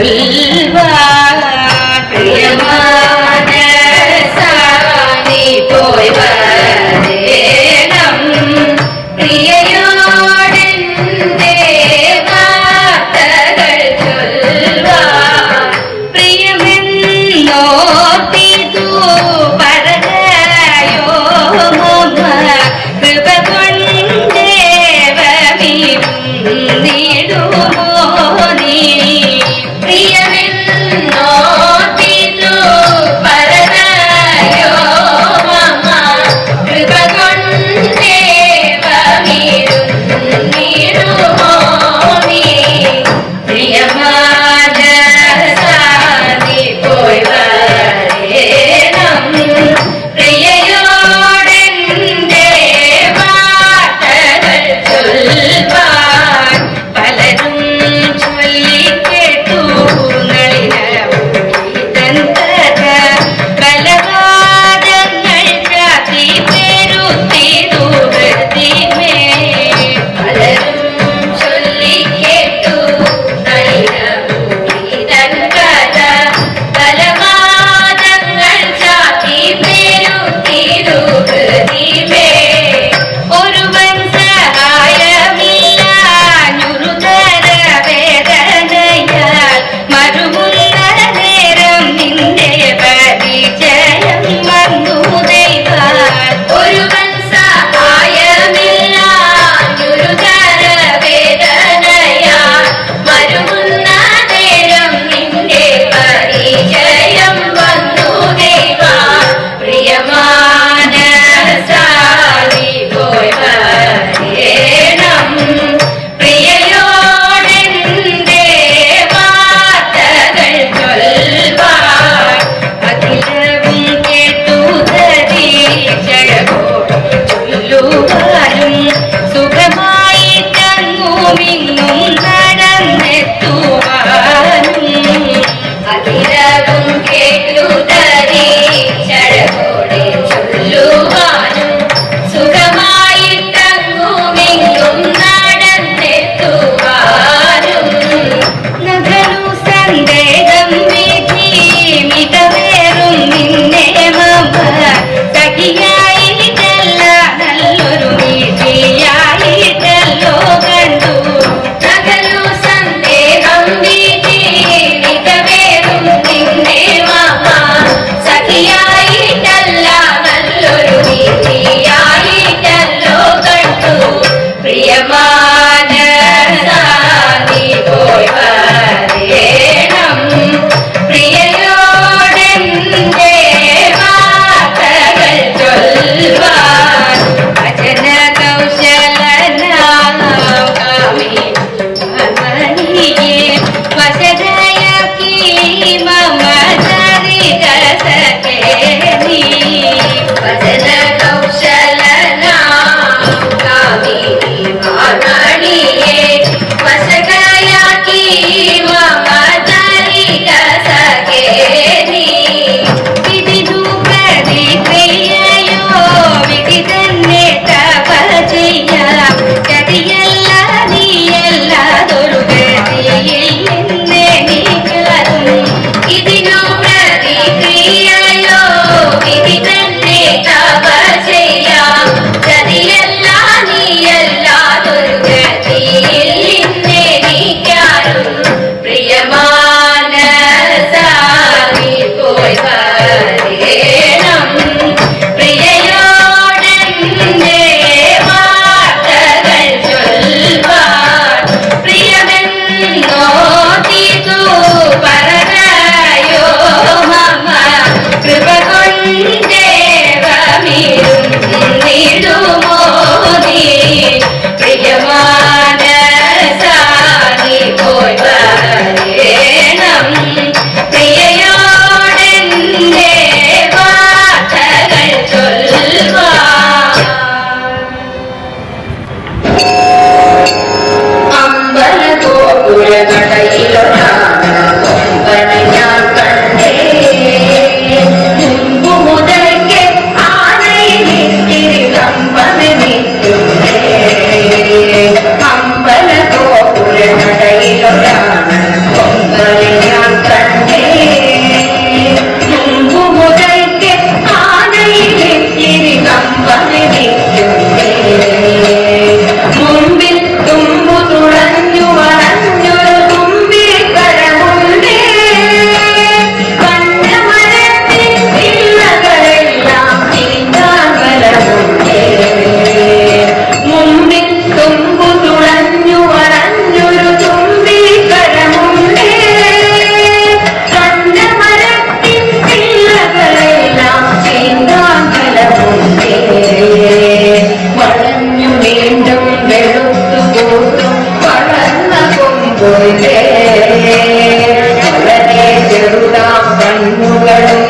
அருள் വീണ്ടും വെളുത്തു കൂട്ടും വളർന്ന കൊമ്പുലേ വളരെ ചെറുതാം കണ്ണുകളും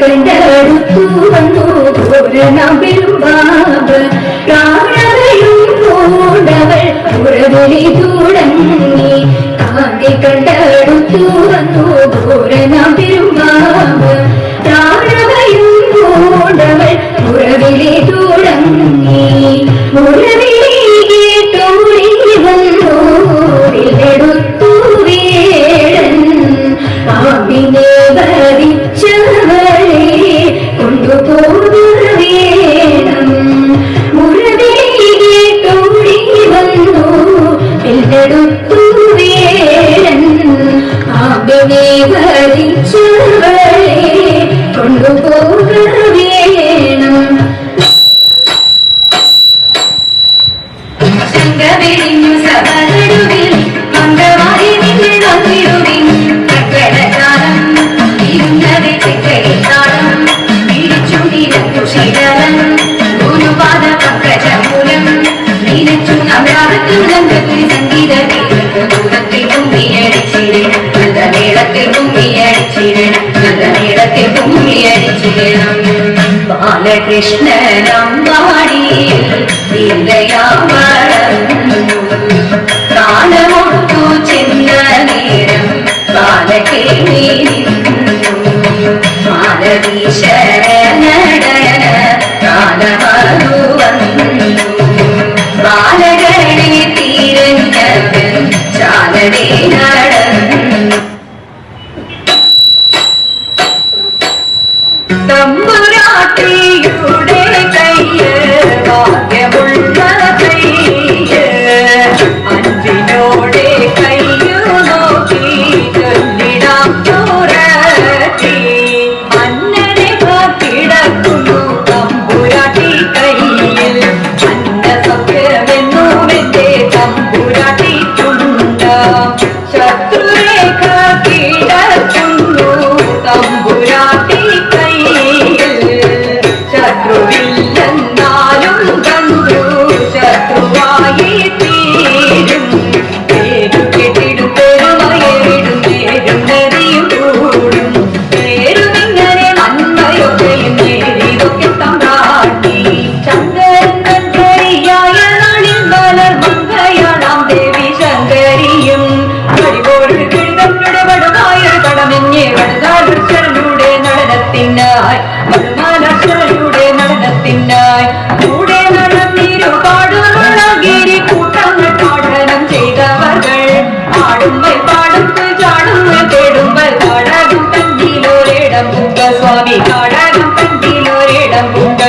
കണ്ടടുത്തു വന്നു പൂരണമിലും ബാബ പ്രാണവയും പൂണ്ടവൾ പുറവിളി തുടങ്ങി കാന്തി കണ്ട I'll be Yeah. ശ്രീധരം ഗുരുപാദ പങ്കജമൂലം നീലച്ചു നവരാഗത്തിലുടങ്കത്തിൽ സംഗീത കൂടത്തിൽ കുമ്മിയടിച്ചിടണം നല്ല മേളത്തിൽ കുമ്മിയടിച്ചിടണം നല്ല മേളത്തിൽ കുമ്മിയടിച്ചിടണം ബാലകൃഷ്ണനം പാടിയിൽ செய்தாய் கூட நடந்திரு பாடுகிரி கூட்டங்கள் பாடனம் செய்தவர்கள். பாடும்பை பாடும்பு ஜாடும்பை தேடும்பை பாடகம் தந்தில் ஓரிடம் புங்க சுவாமி பாடகம் தந்தில் ஓரிடம் புங்க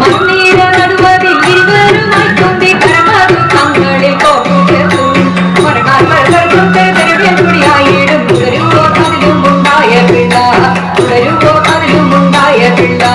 மண்ணீர நடுவதில் இருவருமாய் கொண்டு கரமது தங்களில் கோபுகத்தும் மரணார்கள் கொண்டு திருவியல் துணியாயிடும் புதருவோ அதிலும் உண்டாய பிள்ளா. புதருவோ அதிலும் உண்டாய பிள்ளா.